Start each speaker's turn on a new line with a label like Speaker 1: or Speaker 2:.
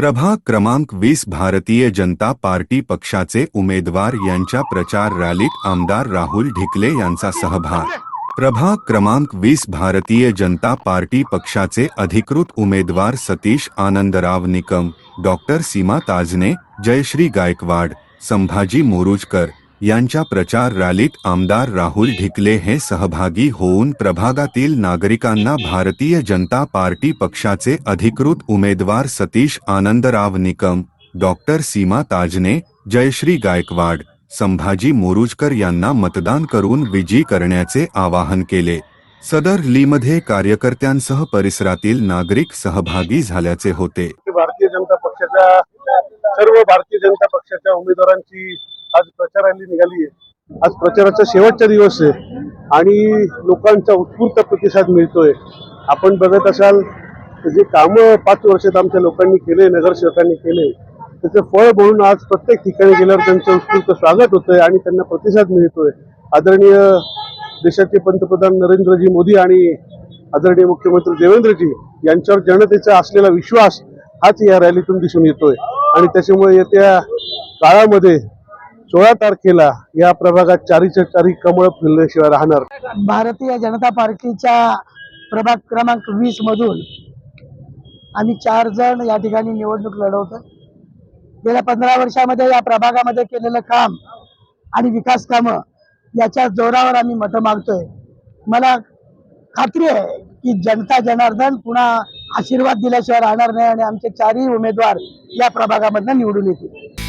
Speaker 1: प्रभाग क्रमांक वीस भारतीय जनता पार्टी पक्षाचे उमेदवार यांच्या प्रचार रॅलीत आमदार राहुल ढिकले यांचा सहभाग. प्रभा क्रमांक वीस भारतीय जनता पार्टी पक्षाचे अधिकृत उमेदवार सतीश आनंदराव निकम, डॉक्टर सीमा ताजने, जयश्री गायकवाड, संभाजी मोरुजकर यांच्या प्रचार रॅलीत आमदार राहुल ढिकले हे सहभागी होऊन प्रभागातील नागरिकांना भारतीय जनता पार्टी पक्षाचे अधिकृत उमेदवार सतीश आनंदराव निकम डॉक्टर सीमा ताजने जयश्री गायकवाड संभाजी मोरुजकर यांना मतदान करून विजयी करण्याचे आवाहन केले. सदर लीमध्ये कार्यकर्त्यांसह परिसरातील नागरिक सहभागी झाल्याचे होते.
Speaker 2: भारतीय जनता पक्षाच्या सर्व भारतीय जनता पक्षाच्या उमेदवारांची आज प्रचार रॅली निघाली आहे. आज प्रचाराचा शेवटचा दिवस आहे आणि लोकांचा उत्स्फूर्त प्रतिसाद मिळतोय. आपण बघत असाल जे कामं पाच वर्षात आमच्या लोकांनी केले नगरसेवकांनी केले त्याचं फळ म्हणून आज प्रत्येक ठिकाणी गेल्यावर त्यांचं उत्स्फूर्त स्वागत होतंय आणि त्यांना प्रतिसाद मिळतोय. आदरणीय देशाचे पंतप्रधान नरेंद्रजी मोदी आणि आदरणीय मुख्यमंत्री देवेंद्रजी यांच्यावर जनतेचा असलेला विश्वास हाच या रॅलीतून दिसून येतोय. आणि त्याच्यामुळे येत्या काळामध्ये सोळा तारखेला या प्रभागात चारीच्या चारी कमळ फुलल्याशिवाय राहणार.
Speaker 3: भारतीय जनता पार्टीच्या प्रभाग क्रमांक वीस मधून आम्ही चार जण या ठिकाणी निवडणूक लढवतो गेल्या पंधरा वर्षामध्ये या प्रभागामध्ये केलेलं काम आणि विकास कामं याच्या जोरावर आम्ही मतं मागतोय. मला खात्री आहे की जनता जनार्दन पुन्हा आशीर्वाद दिल्याशिवाय राहणार नाही आणि आमचे चारही उमेदवार या प्रभागामधनं निवडून येतील.